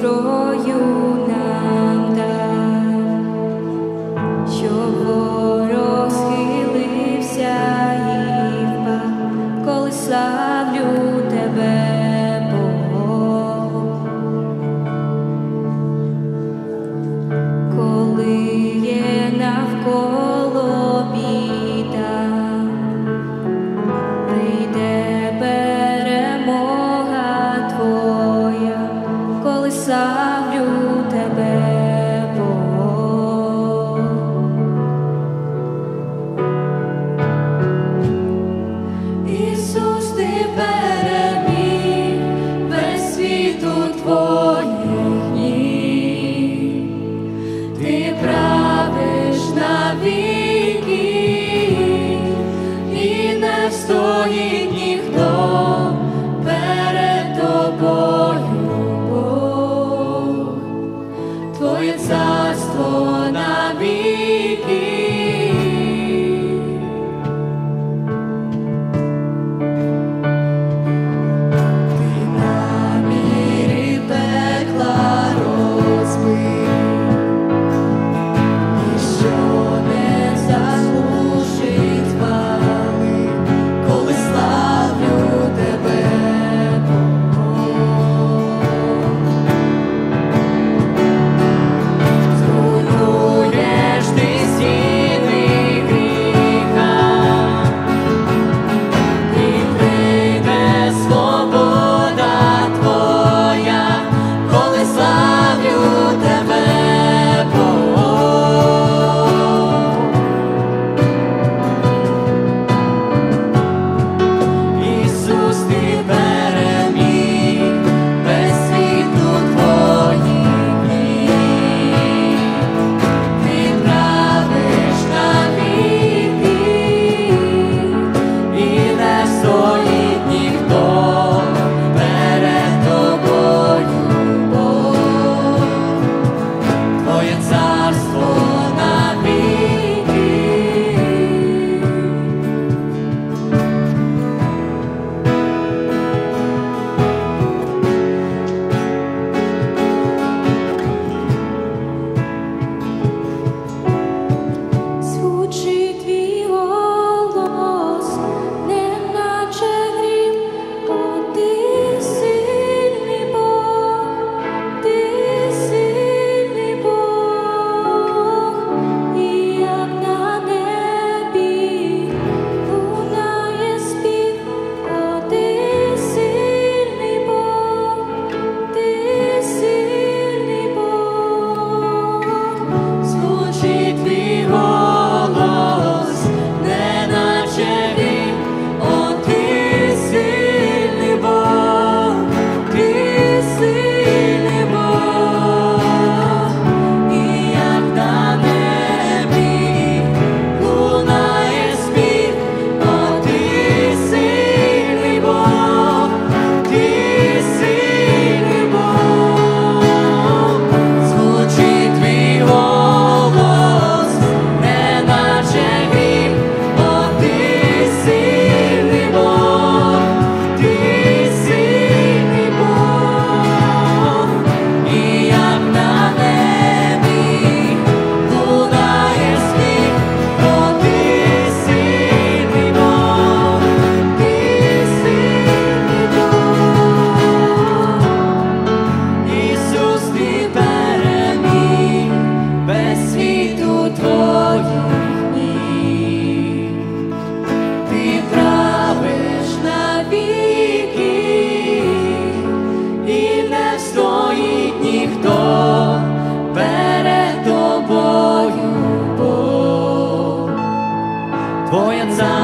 зброю нам що ворог схилився коли славлю тебе. Твоїх ніг. Ти правиш навіки, і не встоїть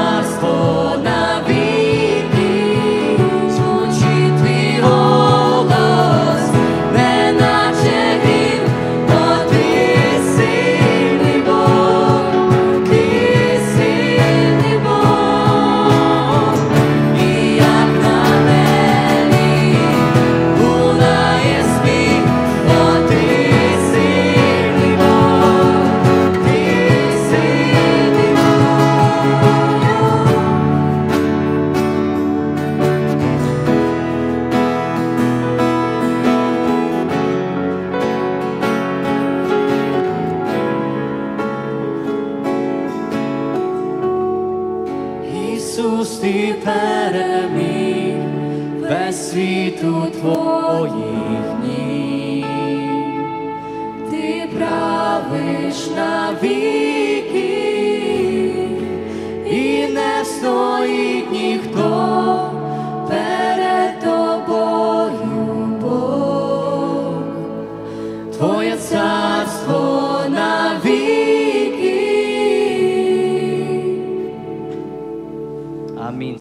царство Ісус, ти переміг весь світ у твоїх ніг. ти правиш навіки, і не стоїть ніхто перед тобою Бог. Твоя царство